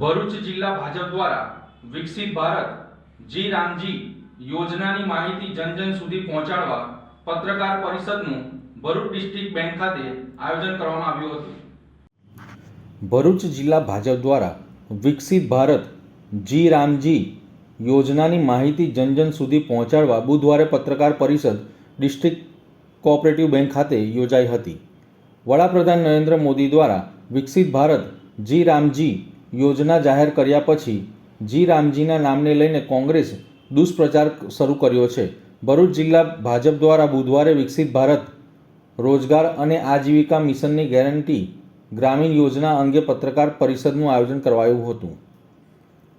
ભરૂચ જિલ્લા ભાજપ દ્વારા વિકસિત ભારત જી રામજી યોજનાની માહિતી જન જન સુધી પહોંચાડવા પત્રકાર પરિષદનું ભરૂચ ડિસ્ટ્રિક્ટ બેંક ખાતે આયોજન કરવામાં આવ્યું હતું. ભરૂચ જિલ્લા ભાજપ દ્વારા વિકસિત ભારત જી રામજી યોજનાની માહિતી જન જન સુધી પહોંચાડવા બુધવારે પત્રકાર પરિષદ ડિસ્ટ્રિક્ટ કોઓપરેટિવ બેંક ખાતે યોજાઈ હતી. વડાપ્રધાન નરેન્દ્ર મોદી દ્વારા વિકસિત ભારત જી રામજી યોજના જાહેર કર્યા પછી જી રામજીના નામને લઈને કોંગ્રેસ દુષ્પ્રચાર શરૂ કર્યો છે. ભરૂચ જિલ્લા ભાજપ દ્વારા બુધવારે વિકસિત ભારત રોજગાર અને આજીવિકા મિશનની ગેરંટી ગ્રામીણ યોજના અંગે પત્રકાર પરિષદનું આયોજન કરાયું હતું.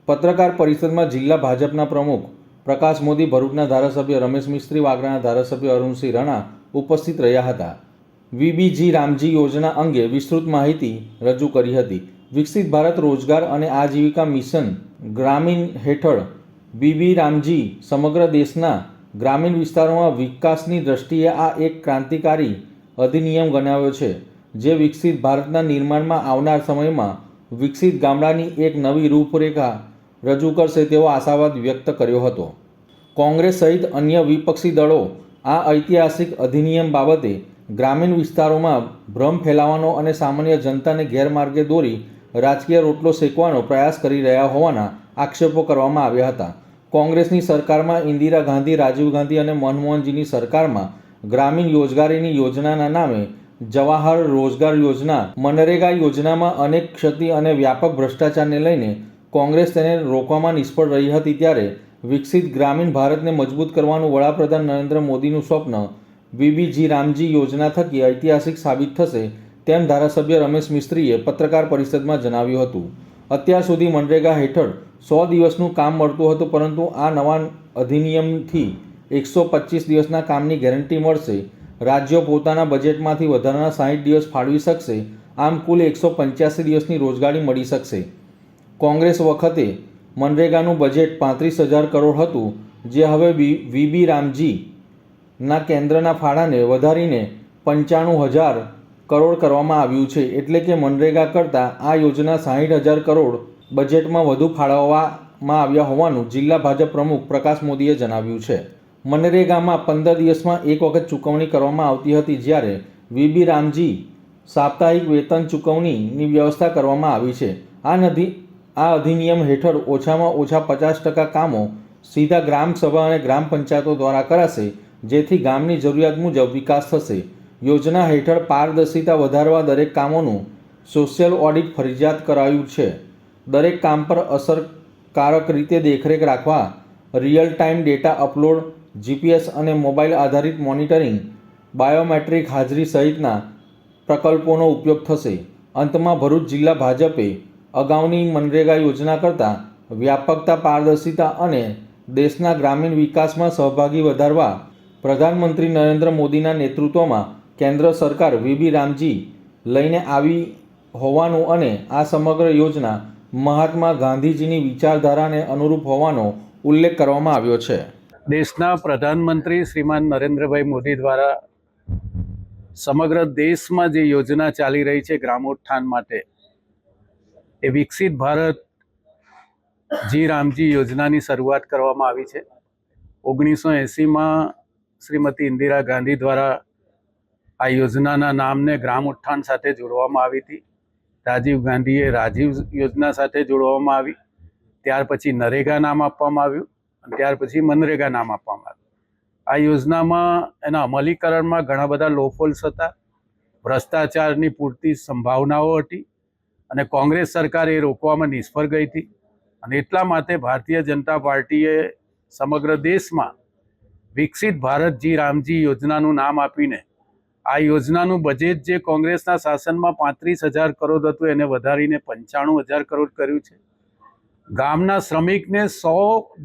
પત્રકાર પરિષદમાં જિલ્લા ભાજપના પ્રમુખ પ્રકાશ મોદી, ભરૂચના ધારાસભ્ય રમેશ મિસ્ત્રી વાગરાના ધારાસભ્ય અરુણસિંહ રણા ઉપસ્થિત રહ્યા હતા. વીબીજી રામજી યોજના અંગે વિસ્તૃત માહિતી રજૂ કરી હતી. વિકસિત ભારત રોજગાર અને આજીવિકા મિશન ગ્રામીણ હેઠળ બીબી રામજી સમગ્ર દેશના ગ્રામીણ વિસ્તારોમાં વિકાસની દ્રષ્ટિએ આ એક ક્રાંતિકારી અધિનિયમ ગણાવ્યો છે, જે વિકસિત ભારતના નિર્માણમાં આવનાર સમયમાં વિકસિત ગામડાની એક નવી રૂપરેખા રજૂ કરશે તેવો આશાવાદ વ્યક્ત કર્યો હતો. કોંગ્રેસ સહિત અન્ય વિપક્ષી દળો આ ઐતિહાસિક અધિનિયમ બાબતે ગ્રામીણ વિસ્તારોમાં ભ્રમ ફેલાવવાનો અને સામાન્ય જનતાને ગેરમાર્ગે દોરી રાજકીય રોટલો શેકવાનો પ્રયાસ કરી રહ્યા હોવાના આક્ષેપો કરવામાં આવ્યા હતા. કોંગ્રેસની સરકારમાં ઇન્દિરા ગાંધી, રાજીવ ગાંધી અને મનમોહનજીની સરકારમાં ગ્રામીણ રોજગારીની યોજનાના નામે જવાહર રોજગાર યોજના, મનરેગા યોજનામાં અનેક ક્ષતિ અને વ્યાપક ભ્રષ્ટાચારને લઈને કોંગ્રેસ તેને રોકવામાં નિષ્ફળ રહી હતી ત્યારે વિકસિત ગ્રામીણ ભારતને મજબૂત કરવાનું વડાપ્રધાન નરેન્દ્ર મોદીનું સ્વપ્ન, બીબીજી રામજી યોજના થકી ઐતિહાસિક સાબિત થશે તેમ ધારાસભ્ય રમેશ મિસ્ત્રીએ પત્રકાર પરિષદમાં જણાવ્યું હતું, અત્યાર સુધી મનરેગા હેઠળ સો દિવસનું કામ મળતું હતું, પરંતુ આ નવા અધિનિયમથી એકસો પચીસ દિવસના કામની ગેરંટી મળશે. રાજ્યો પોતાના બજેટમાંથી વધારાના સાહીઠ દિવસ ફાળવી શકશે. આમ કુલ એકસો પંચ્યાસી દિવસની રોજગારી મળી શકશે. કોંગ્રેસ વખતે મનરેગાનું બજેટ પાંત્રીસ હજાર કરોડ હતું, જે હવે વીબી રામજીના કેન્દ્રના ફાળાને વધારીને પંચાણું હજાર કરોડ કરવામાં આવ્યું છે. એટલે કે મનરેગા કરતાં આ યોજના સાહીઠ હજાર કરોડ બજેટમાં વધુ ફાળવવામાં આવ્યા હોવાનું જિલ્લા ભાજપ પ્રમુખ પ્રકાશ મોદીએ જણાવ્યું છે. મનરેગામાં પંદર દિવસમાં એક વખત ચૂકવણી કરવામાં આવતી હતી જ્યારે વીબી રામજી સાપ્તાહિક વેતન ચૂકવણીની વ્યવસ્થા કરવામાં આવી છે. આ નદી, આ અધિનિયમ હેઠળ ઓછામાં ઓછા પચાસ ટકા કામો સીધા ગ્રામ સભા અને ગ્રામ પંચાયતો દ્વારા કરાશે, જેથી ગામની જરૂરિયાત મુજબ વિકાસ થશે. યોજના હેઠળ પારદર્શિતા વધારવા દરેક કામોનું સોશિયલ ઓડિટ ફરજિયાત કરાયું છે. દરેક કામ પર અસરકારક રીતે દેખરેખ રાખવા real time data upload, GPS અને મોબાઈલ આધારિત મોનિટરિંગ, બાયોમેટ્રિક હાજરી સહિતના પ્રકલ્પોનો ઉપયોગ થશે. અંતમાં ભરૂચ જિલ્લા ભાજપે અગાઉની મનરેગા યોજના કરતાં વ્યાપકતા, પારદર્શિતા અને દેશના ગ્રામીણ વિકાસમાં સહભાગી વધારવા પ્રધાનમંત્રી નરેન્દ્ર મોદીના નેતૃત્વમાં કેન્દ્ર સરકાર વીબી રામજી લઈને આવી હોવાનું અને આ સમગ્ર યોજના મહાત્મા ગાંધીજીની વિચારધારાને અનુરૂપ હોવાનો ઉલ્લેખ કરવામાં આવ્યો છે. દેશના પ્રધાનમંત્રી શ્રીમાન નરેન્દ્રભાઈ મોદી દ્વારા સમગ્ર દેશમાં જે યોજના ચાલી રહી છે ગ્રામોત્થાન માટે, એ વિકસિત ભારત જી રામજી યોજનાની શરૂઆત કરવામાં આવી છે. ઓગણીસો એંસીમાં શ્રીમતી ઇન્દિરા ગાંધી દ્વારા આ યોજનાના નામને ગ્રામ ઉત્થાન સાથે જોડવામાં આવી હતી. રાજીવ ગાંધીએ રાજીવ યોજના સાથે જોડવામાં આવી. ત્યાર પછી નરેગા નામ આપવામાં આવ્યું અને ત્યાર પછી મનરેગા નામ આપવામાં આવ્યું. આ યોજનામાં એના અમલીકરણમાં ઘણા બધા લોફોલ્સ હતા. ભ્રષ્ટાચારની પૂરતી સંભાવનાઓ હતી અને કોંગ્રેસ સરકાર એ રોકવામાં નિષ્ફળ ગઈ હતી. અને એટલા માટે ભારતીય જનતા પાર્ટીએ સમગ્ર દેશમાં વિકસિત ભારત જી રામજી યોજનાનું નામ આપીને આ યોજનાનું બજેટ જે કોંગ્રેસના શાસનમાં પાંત્રીસ હજાર કરોડ હતું, એને વધારીને પંચાણું હજાર કરોડ કર્યું છે. ગામના શ્રમિકને સો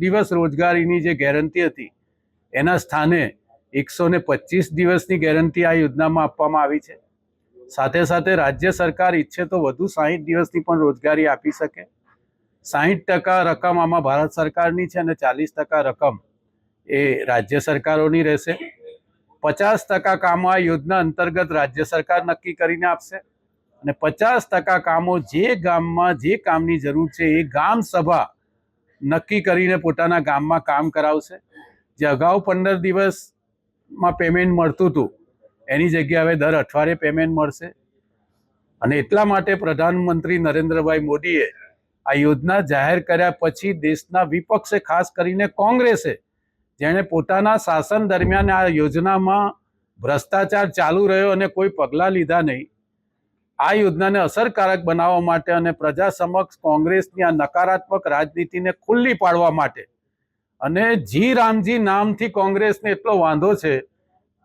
દિવસ રોજગારીની જે ગેરંટી હતી, એના સ્થાને એકસો ને પચીસ દિવસની ગેરંટી આ યોજનામાં આપવામાં આવી છે. સાથે સાથે રાજ્ય સરકાર ઈચ્છે તો વધુ સાહીઠ દિવસની પણ રોજગારી આપી શકે. સાહીઠ ટકા રકમ આમાં ભારત સરકારની છે અને ચાલીસ ટકા રકમ એ રાજ્ય સરકારોની રહેશે. પચાસ ટકા કામો આ યોજના અંતર્ગત રાજ્ય સરકાર નક્કી કરીને આપશે. અને પચાસ ટકા કામો જે ગામમાં જે કામની જરૂર છે એ ગામ સભા નક્કી કરીને પોતાના ગામમાં કામ કરાવશે. જે અગાઉ પંદર દિવસમાં પેમેન્ટ મળતું હતું, એની જગ્યાએ હવે દર અઠવાડિયે પેમેન્ટ મળશે. અને એટલા માટે પ્રધાનમંત્રી નરેન્દ્રભાઈ મોદીએ આ યોજના જાહેર કર્યા પછી દેશના વિપક્ષે ખાસ કરીને કોંગ્રેસે જેણે પોતાના શાસન દરમિયાન આ યોજનામાં ભ્રષ્ટાચાર ચાલુ રહ્યો અને કોઈ પગલાં લીધા નહીં. આ યોજનાને અસરકારક બનાવવા માટે અને પ્રજા સમક્ષ કોંગ્રેસની આ નકારાત્મક રાજનીતિને ખુલ્લી પાડવા માટે. અને જી રામજી નામથી કોંગ્રેસને એટલો વાંધો છે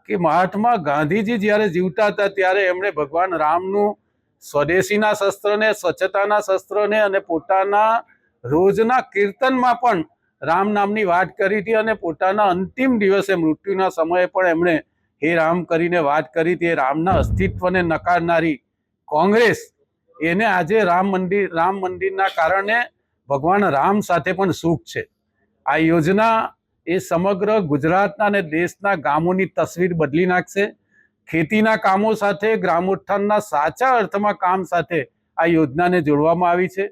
કે મહાત્મા ગાંધીજી જ્યારે જીવતા હતા ત્યારે એમણે ભગવાન રામનું સ્વદેશીના શસ્ત્રને, સ્વચ્છતાના શસ્ત્રને અને પોતાના રોજના કીર્તનમાં પણ રામ નામની વાત કરી હતી અને પોતાના અંતિમ દિવસે મૃત્યુના સમયે પણ એમણે હે રામ કરીને વાત કરી હતી. એ રામના અસ્તિત્વને નકારનારી કોંગ્રેસ એને આજે રામ મંદિર, રામ મંદિરના કારણે ભગવાન રામ સાથે પણ સુખ છે. આ યોજના એ સમગ્ર ગુજરાતના અને દેશના ગામોની તસવીર બદલી નાખશે. ખેતીના કામો સાથે, ગ્રામોત્થાનના સાચા અર્થમાં કામ સાથે આ યોજનાને જોડવામાં આવી છે.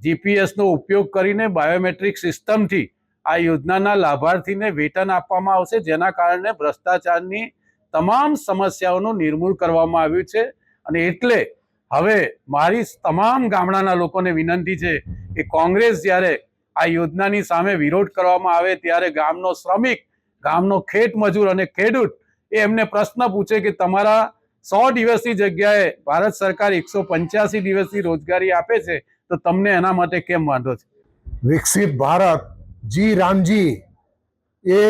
જીપીએસનો ઉપયોગ કરીને બાયોમેટ્રિક સિસ્ટમથી આ યોજનાના લાભાર્થીને વેતન આપવામાં આવશે, જેના કારણે ભ્રષ્ટાચારની તમામ સમસ્યાઓનું નિર્મૂળ કરવામાં આવ્યું છે. અને એટલે હવે મારી તમામ ગામડાના લોકોને વિનંતી છે કે કોંગ્રેસ જ્યારે આ યોજનાની સામે વિરોધ કરવામાં આવે ત્યારે ગામનો શ્રમિક, ગામનો ખેત મજૂર અને ખેડૂત એ એમને પ્રશ્ન પૂછે કે તમારા સો દિવસની જગ્યાએ ભારત સરકાર એકસો પંચ્યાસી દિવસની રોજગારી આપે છે તો તમને એના માટે કેમ વાંધો છે? વિકસિત ભારત, જી રામજી, એ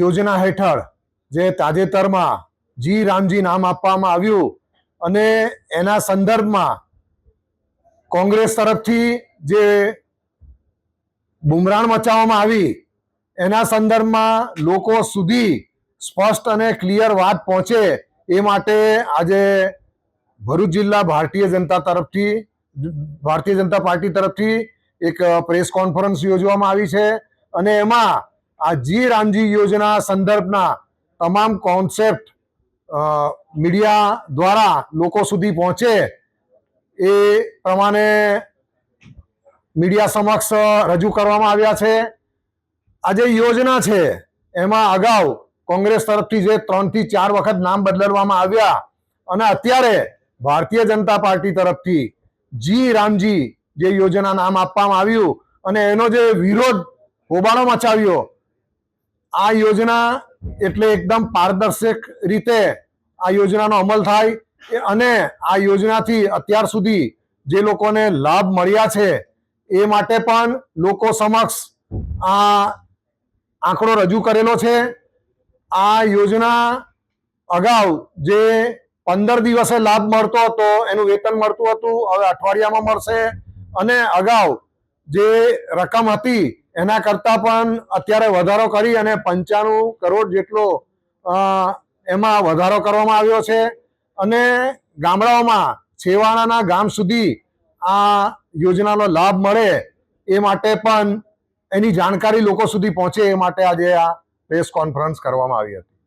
યોજના હેઠળ જે તાજેતરમાં જી રામજી નામ આપવામાં આવ્યું અને એના સંદર્ભમાં કોંગ્રેસ તરફથી જે બુમરાણ મચાવવામાં આવી, એના સંદર્ભમાં લોકો સુધી સ્પષ્ટ અને ક્લિયર વાત પહોંચે એ માટે આજે ભરૂચ જિલ્લા ભારતીય જનતા તરફથી ભારતીય જનતા પાર્ટી તરફથી એક પ્રેસ કોન્ફરન્સ યોજવામાં આવી છે અને એમાં આ જી રામજી યોજના સંદર્ભના તમામ કોન્સેપ્ટ મીડિયા દ્વારા લોકો સુધી પહોંચે એ પ્રમાણે મીડિયા સમક્ષ રજૂ કરવામાં આવ્યા છે. આ જે યોજના છે એમાં અગાઉ કોંગ્રેસ તરફથી જે ત્રણથી ચાર વખત નામ બદલવામાં આવ્યા અને અત્યારે ભારતીય જનતા પાર્ટી તરફથી જી રામજી, જે યોજના નામ આપવામાં આવ્યું અને એનો જે વિરોધ હોબાળો મચાવ્યો, આ યોજના એટલે એકદમ પારદર્શક રીતે આ યોજનાનો અમલ થાય અને આ યોજનાથી અત્યાર સુધી જે લોકોને લાભ મળ્યા છે, એ માટે પણ લોકો સમક્ષ આ આંકડો રજૂ કરેલો છે. આ યોજના અગાઉ જે પંદર દિવસે લાભ મળતો હતો, એનું વેતન મળતું હતું, હવે અઠવાડિયામાં મળશે. અને અગાઉ જે રકમ હતી, એના કરતાં પણ અત્યારે વધારો કરી અને પંચાણું કરોડ જેટલો એમાં વધારો કરવામાં આવ્યો છે. અને ગામડાઓમાં છેવાડાના ગામ સુધી આ યોજનાનો લાભ મળે એ માટે પણ એની જાણકારી લોકો સુધી પહોંચે એ માટે આજે આ પ્રેસ કોન્ફરન્સ કરવામાં આવી હતી.